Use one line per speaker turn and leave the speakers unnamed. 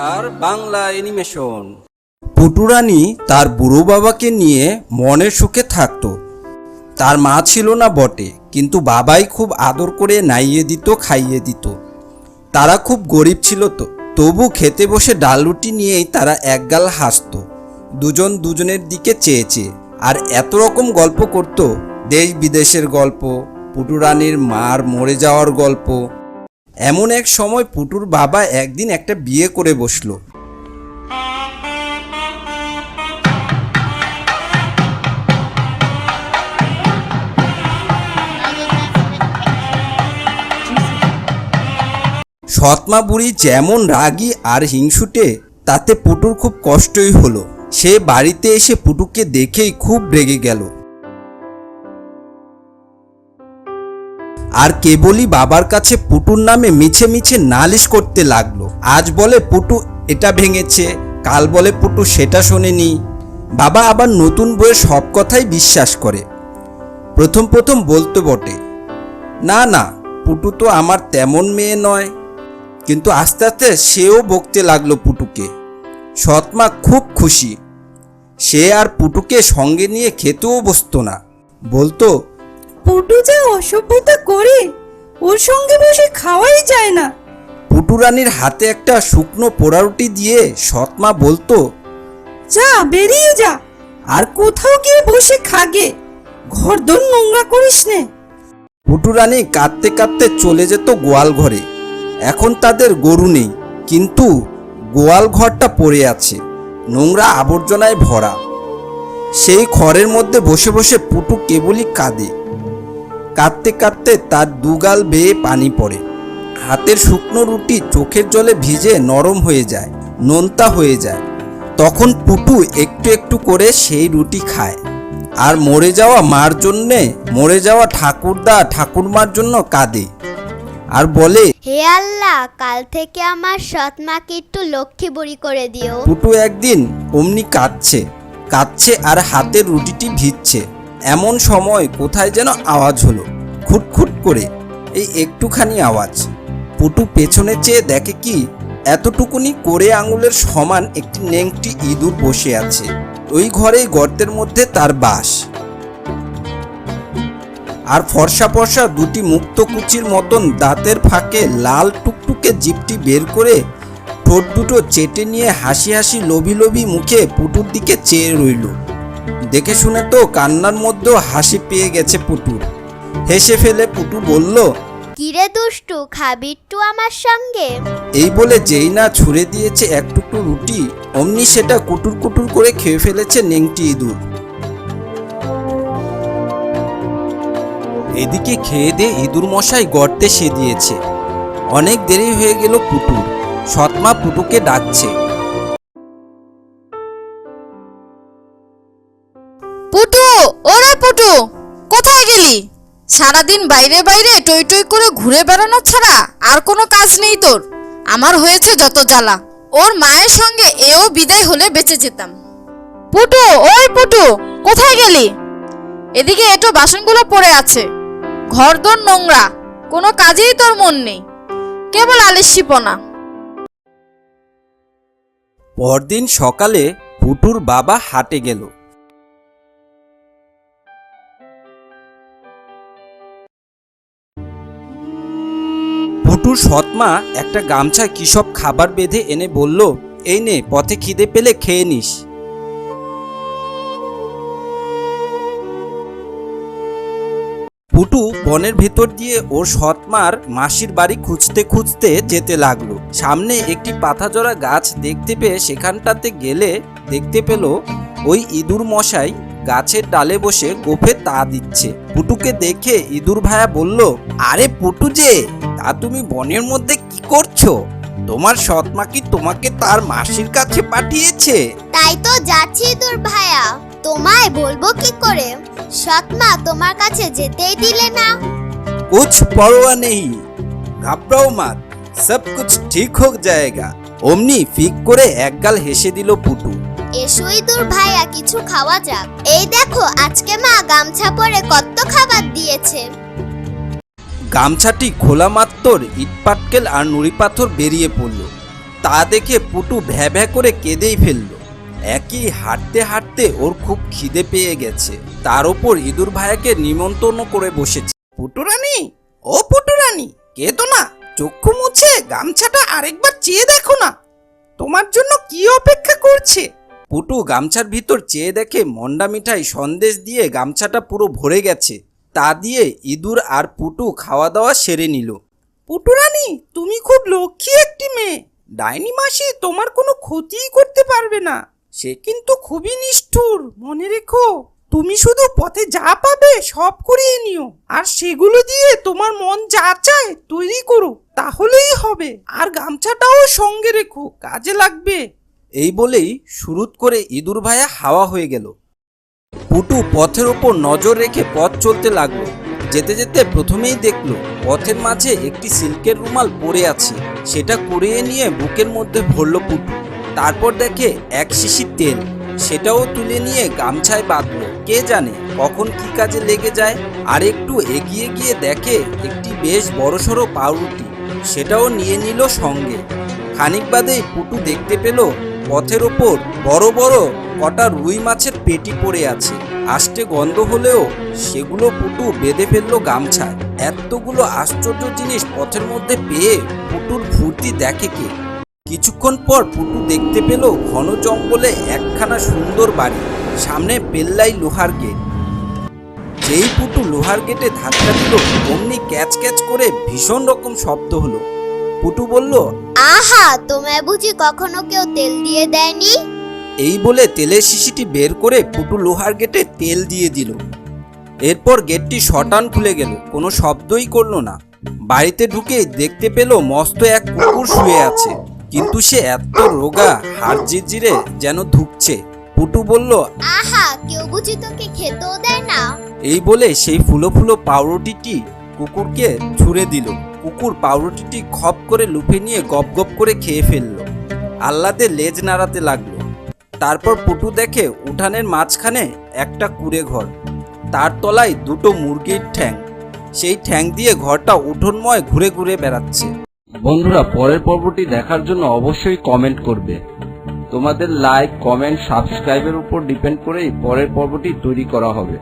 কথার বাংলা অ্যানিমেশন।
পুটুরানি তার বুড়ো বাবাকে নিয়ে মনের সুখে থাকত। তার মা ছিল না বটে, কিন্তু বাবাই খুব আদর করে নাইয়ে দিত, খাইয়ে দিত। তারা খুব গরিব ছিল তো, তবু খেতে বসে ডাল রুটি নিয়েই তারা একগাল হাসত। দুজন দুজনের দিকে চেয়ে চেয়ে আর এত রকম গল্প করত, দেশ বিদেশের গল্প, পুটুরানির মার মরে যাওয়ার গল্প এমন এক সময় পুটুর বাবা একদিন একটা বিয়ে করে বসল। সৎমা বুড়ি যেমন রাগী আর হিংসুটে, তাতে পুটুর খুব কষ্টই হলো। সে বাড়িতে এসে পুটুকে দেখেই খুব রেগে গেল। আর কেবলই বাবার কাছে পুটুর নামে মিছে মিছে নালিশ করতে লাগল। আজ বলে পুটু এটা ভেঙেছে, কাল বলে পুটু সেটা শোনেনি। বাবা আবার নতুন বইয়ের সব কথাই বিশ্বাস করে। প্রথম প্রথম বলতো বটে, না না, পুটু তো আমার তেমন মেয়ে নয়। কিন্তু আস্তে আস্তে সেও বকতে লাগল পুটুকে। সৎমা খুব খুশি, সে আর পুটুকে সঙ্গে নিয়ে খেতেও বসতো না। বলতো
পুটু যে অসভ্যতা করে ওর সঙ্গে বসে খাওয়াই যায় না।
পুটুরানির হাতে একটা শুকনো পোড়ারুটি দিয়ে সৎমা বলতো
যা বেরিয়ে যা আর কোথাও গিয়ে বসে খাগে। ঘর দোর নোংরা করিস নে।
পুটুরানি কাঁদতে কাঁদতে চলে যেত গোয়াল ঘরে। এখন তাদের গরু নেই কিন্তু গোয়াল ঘরটা পড়ে আছে নোংরা আবর্জনায় ভরা। সেই খড়ের মধ্যে বসে বসে পুটু কেবলই কাঁদে। কাঁদতে কাঁদতে তার দুগাল বেয়ে পানি পড়ে। হাতের শুকনো রুটি চোখের জলে ভিজে নরম হয়ে যায় নোনতা হয়ে যায়। তখন পুটু একটু একটু করে সেই রুটি খায়। আর মরে যাওয়া মার জন্যে মরে যাওয়া ঠাকুরদা ঠাকুরমার জন্য কাঁদে। আর বলে
হে আল্লাহ কাল থেকে আমার সৎ মাকে একটু লক্ষ্মী বুড়ি করে দিও।
পুটু একদিন অমনি কাঁদছে কাঁদছে আর হাতের রুটিটি ভিজছে। এমন সময় কোথায় যেন আওয়াজ হলো, খুটখুট করে। এই একটুখানি আওয়াজ। পুটু পেছনে চেয়ে দেখে কি, এতটুকুনি করে আঙুলের সমান একটি নেংটি ইঁদুর বসে আছে। ওই ঘরেই গর্তের মধ্যে তার বাস। আর ফর্সা ফর্সা দুটি মুক্ত কুচির মতন দাঁতের ফাঁকে লাল টুকটুকে জিপটি বের করে ঠোঁট দুটো চেটে নিয়ে হাসি হাসি লোভি লোভি মুখে পুটুর দিকে চেয়ে রইল। দেখে শুনে তো কান্নার মধ্যেও হাসি পেয়ে গেছে পুটুর। হেসে ফেলে পুটু বলল
কিরে দুষ্টু খাবি একটু আমার সঙ্গে?
এই বলে যেই না ছুঁড়ে দিয়েছে এক টুকরো রুটি অমনি সেটা কুটুর কুটুর করে খেয়ে ফেলেছে নেংটি ইঁদুর। এদিকে খেয়ে দিয়ে ইঁদুর মশাই গর্তে সে দিয়েছে অনেক দেরি হয়ে গেল পুটুর। সৎমা পুটুকে ডাকছে
সারাদিন বাইরে বাইরে টই টই করে ঘুরে বেড়ানো ছাড়া আর কোনো কাজ নেই তোর। আমার হয়েছে যত জ্বালা। ওর মায়ের সঙ্গে এও বিদায় হলে বেঁচে যেতাম। পুটু ওই পুটু কোথায় গেলি? এদিকে এটো বাসনগুলো পড়ে আছে। ঘরদোর নোংরা। কোনো কাজেই তোর মন নেই। কেবল আলিস্যিপনা।
পরদিন সকালে পুটুর বাবা হাটে গেল। পুটুর সৎমা একটা গামছা কি সব খাবার বেঁধে এনে বলল, এই নে, পথে খিদে পেলে খেয়ে নিস। পুটু বনের ভেতর দিয়ে ওর সৎমার মাসির বাড়ি খুঁজতে খুঁজতে যেতে লাগল। সামনে একটি পাতাজোড়া গাছ দেখতে পেয়ে সেখানটাতে গেলে দেখতে পেল ওই ইঁদুর মশাই গাছের ডালে বসে গোফে তা দিচ্ছে। পুটুকে দেখে ইঁদুর ভাইয়া বলল আরে পুটু যে তা তুমি বনের মধ্যে কি করছ? তোমার সৎমা কি তোমাকে তার মাসির কাছে পাঠিয়েছে?
তাই তো যাচ্ছি ইঁদুর ভাইয়া তোমায় বলব কি করে? সৎমা তোমার কাছে যেতেই দিলে না।
কুছ পরোয়া নেই। ঘাবড়াও মাত সব কুছ ঠিক হোক জায়গা। অমনি ফিক করে একগাল হেসে দিল পুটু।
এসোই দূর ভাইয়া কিছু খাওয়া যাক। এই দেখো আজকে মা গামছা পরে কত খাবার দিয়েছে।
গামছাটি খোলা মাত্র ইট পাটকেল আর নুড়ি পাথর বেরিয়ে পড়ল। তা দেখে পুটু ভ্যা ভ্যা করে কেঁদেই ফেলল। একই হাঁটতে হাঁটতে ওর খুব খিদে পেয়ে গেছে। তার ওপর ইঁদুর ভাইয়াকে নিমন্ত্রণ করে বসেছে।
পুটুরানি ও পুটুরানি কেঁদো না। চক্ষু মুছে গামছাটা আরেকবার চেয়ে দেখো না। তোমার জন্য কি অপেক্ষা করছে?
পুটু গামছার ভিতর চেয়ে দেখে মন্ডা মিঠাই সন্দেশ দিয়ে গামছাটা পুরো ভরে গেছে। তা দিয়ে ইঁদুর আর পুটু খাওয়া দাওয়া সেরে নিল।
পুটুরানি তুমি খুব লক্ষ্মী একটি মেয়ে। ডাইনি মাসি তোমার কোনো ক্ষতিই করতে পারবে না। সে কিন্তু খুবই নিষ্ঠুর, মনে রেখো। তুমি শুধু পথে যা পাবে সব করিয়ে নিও। আর সেগুলো দিয়ে তোমার মন যা চায় তৈরি করো, তাহলেই হবে। আর গামছাটাও সঙ্গে রেখো, কাজে লাগবে।
এই বলেই শুরুত করে ইঁদুর ভাইয়া হাওয়া হয়ে গেল। পুটু পথের ওপর নজর রেখে পথ চলতে লাগল। যেতে যেতে প্রথমেই দেখল পথের মাঝে একটি সিল্কের রুমাল পড়ে আছে। সেটা কুড়িয়ে নিয়ে বুকের মধ্যে ভরল পুটু। তারপর দেখে এক শিশি তেল। সেটাও তুলে নিয়ে গামছায় বাঁধলো। কে জানে কখন কি কাজে লেগে যায়। আর একটু এগিয়ে গিয়ে দেখে একটি বেশ বড়সড় পাউরুটি। সেটাও নিয়ে নিল সঙ্গে। খানিক বাদেই পুটু দেখতে পেল পথের ওপর বড় বড় কটা রুই মাছের পেটি পড়ে আছে। আষ্টে গন্ধ হলেও সেগুলো পুটু বেঁধে ফেলল গামছায়। এতগুলো আশ্চর্য জিনিস পথের মধ্যে পেয়ে পুটুর ফুর্তি দেখে কে? কিছুক্ষণ পর পুটু দেখতে পেল ঘন জঙ্গলে একখানা সুন্দর বাড়ি, সামনে পেল্লাই লোহার গেট। যেই পুটু লোহার গেটে ধাক্কা দিল, অমনি ক্যাচ ক্যাচ করে ভীষণ রকম শব্দ হলো। পুটু বলল
আহা তোমায় বুঝি কখনো কেউ তেল দিয়ে দেয়নি?
এই বলে তেলের শিশিটি বের করে পুটু লোহার গেটে তেল দিয়ে দিল। এরপর গেটটি শটান খুলে গেল কোনো শব্দই করল না। বাড়িতে ঢুকে দেখতে পেল মস্ত এক কুকুর শুয়ে আছে কিন্তু সে এত রোগা হাড় জিরজিরে যেন ধুকছে। পুটু বলল
আহা কেউ বুঝি তোকে খেতেও দেয় না?
এই বলে সেই ফুলো ফুলো পাউরুটিটি কুকুরকে ছুঁড়ে দিল। কুকুর পাউরুটিটি খপ করে লুফে নিয়ে গপ গপ করে খেয়ে ফেলল। আল্লাতে লেজ নাড়াতে লাগল। তারপর পুটু দেখে উঠানের মাঝখানে একটা কুড়ে ঘর। তার তলায় দুটো মুরগির ঠ্যাং। সেই ঠ্যাং দিয়ে ঘরটা উঠোনময় ঘুরে ঘুরে বেড়াচ্ছে।
বন্ধুরা, পরের পর্বটি দেখার জন্য অবশ্যই কমেন্ট করবে। তোমাদের লাইক কমেন্ট সাবস্ক্রাইবের উপর ডিপেন্ড করেই পরের পর্বটি তৈরি করা হবে।